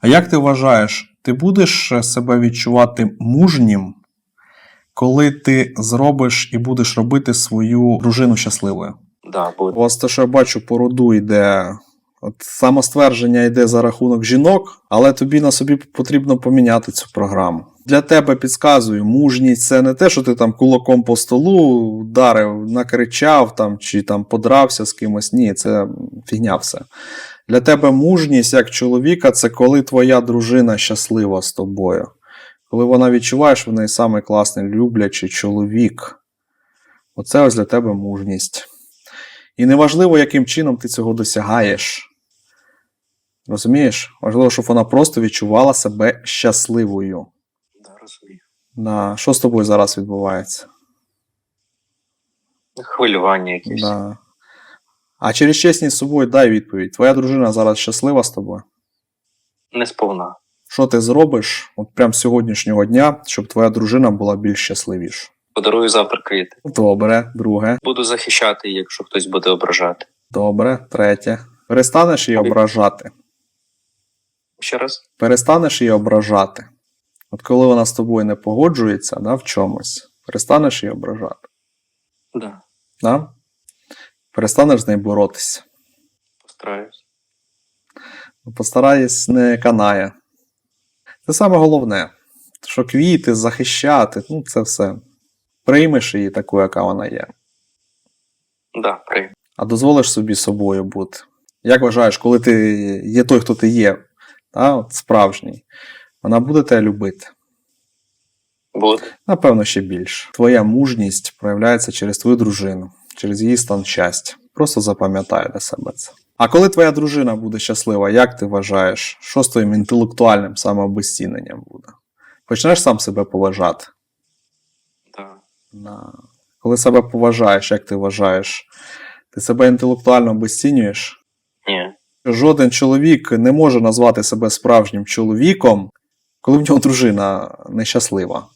А як ти вважаєш, ти будеш е, себе відчувати мужнім, коли ти зробиш і будеш робити свою дружину щасливою? Да, У вас те, що я бачу, по роду йде. От самоствердження йде за рахунок жінок, але тобі на собі потрібно поміняти цю програму. Для тебе підказую, мужність це не те, що ти там кулаком по столу вдарив, накричав там чи там подрався з кимось. Ні, це фігня все. Для тебе мужність як чоловіка це коли твоя дружина щаслива з тобою. Коли вона відчуває, що в неї самий класний люблячий чоловік. Оце ось для тебе мужність. І неважливо, яким чином ти цього досягаєш. Розумієш? Важливо, щоб вона просто відчувала себе щасливою. Розумію. Да. Що з тобою зараз відбувається? Хвилювання якісь. Да. А через чесність з собою дай відповідь. Твоя дружина зараз щаслива з тобою? Не сповна. Що ти зробиш от прямо з сьогоднішнього дня, щоб твоя дружина була більш щасливіша? Подарую завтра квіти. Добре, друге. Буду захищати, її, якщо хтось буде ображати. Добре, третє. Перестанеш її ображати. Ще раз. перестанеш її ображати. От коли вона з тобою не погоджується да, в чомусь, перестанеш її ображати. Да. Да? Перестанеш з нею боротися. Постараюсь. Постараюсь не канає. Це саме головне, що квіти, захищати, ну це все. Приймеш її таку, яка вона є. Да, прийму. А дозволиш собі собою бути. Як вважаєш, коли ти є той, хто ти є, да, от справжній, вона буде тебе любити? Буде. Напевно, ще більше. Твоя мужність проявляється через твою дружину, через її стан щастя. Просто запам'ятай для себе це. А коли твоя дружина буде щаслива, як ти вважаєш, що з твоїм інтелектуальним самообезціненням буде? Почнеш сам себе поважати? Да. Коли себе поважаєш, як ти вважаєш, ти себе інтелектуально обезцінюєш? Ні. Жоден чоловік не може назвати себе справжнім чоловіком, коли в нього дружина нещаслива.